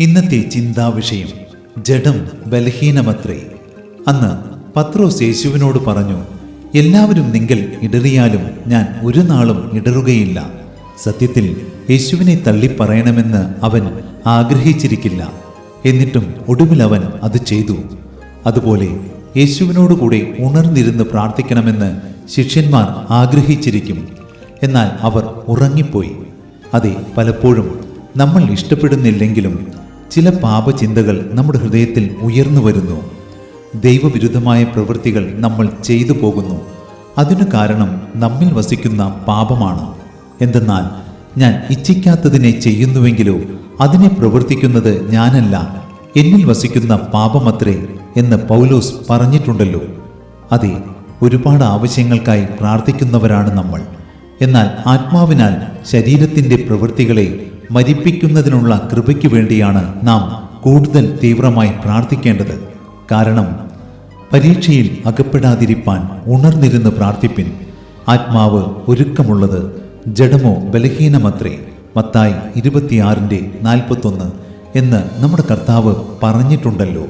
ഇന്നത്തെ ചിന്താവിഷയം ജഡം ബലഹീനമത്രേ. അന്ന് പത്രോസ് യേശുവിനോട് പറഞ്ഞു എല്ലാവരും നിങ്കൽ ഇടറിയാലും ഞാൻ ഒരു നാളും ഇടറുകയില്ല. സത്യത്തിൽ യേശുവിനെ തള്ളിപ്പറയണമെന്ന് അവൻ ആഗ്രഹിച്ചിരിക്കില്ല. എന്നിട്ടും ഒടുവിൽ അവൻ അത് ചെയ്തു. അതുപോലെ യേശുവിനോടുകൂടെ ഉണർന്നിരുന്ന് പ്രാർത്ഥിക്കണമെന്ന് ശിഷ്യന്മാർ ആഗ്രഹിച്ചിരിക്കും. എന്നാൽ അവർ ഉറങ്ങിപ്പോയി. അതെ പലപ്പോഴും നമ്മൾ ഇഷ്ടപ്പെടുന്നില്ലെങ്കിലും ചില പാപചിന്തകൾ നമ്മുടെ ഹൃദയത്തിൽ ഉയർന്നു വരുന്നു. ദൈവവിരുദ്ധമായ പ്രവൃത്തികൾ നമ്മൾ ചെയ്തു പോകുന്നു. അതിനു കാരണം നമ്മിൽ വസിക്കുന്ന പാപമാണ്. എന്തെന്നാൽ ഞാൻ ഇച്ഛിക്കാത്തതിനെ ചെയ്യുന്നുവെങ്കിലോ അതിനെ പ്രവർത്തിക്കുന്നത് ഞാനല്ല. എന്നിൽ വസിക്കുന്ന പാപമത്രേ എന്ന് പൗലോസ് പറഞ്ഞിട്ടുണ്ടല്ലോ. അതെ ഒരുപാട് ആവശ്യങ്ങൾക്കായി പ്രാർത്ഥിക്കുന്നവരാണ് നമ്മൾ. എന്നാൽ ആത്മാവിനാൽ ശരീരത്തിന്റെ പ്രവൃത്തികളെ മരിപ്പിക്കുന്നതിനുള്ള കൃപയ്ക്ക് വേണ്ടിയാണ് നാം കൂടുതൽ തീവ്രമായി പ്രാർത്ഥിക്കേണ്ടത്. കാരണം പരീക്ഷയിൽ അകപ്പെടാതിരിപ്പാൻ ഉണർന്നിരുന്ന് പ്രാർത്ഥിപ്പിൻ. ആത്മാവ് ഒരുക്കമുള്ളത് ജഡമോ ബലഹീനമത്രേ മത്തായി ഇരുപത്തിയാറിന്റെ നാൽപ്പത്തൊന്ന് എന്ന് നമ്മുടെ കർത്താവ് പറഞ്ഞിട്ടുണ്ടല്ലോ.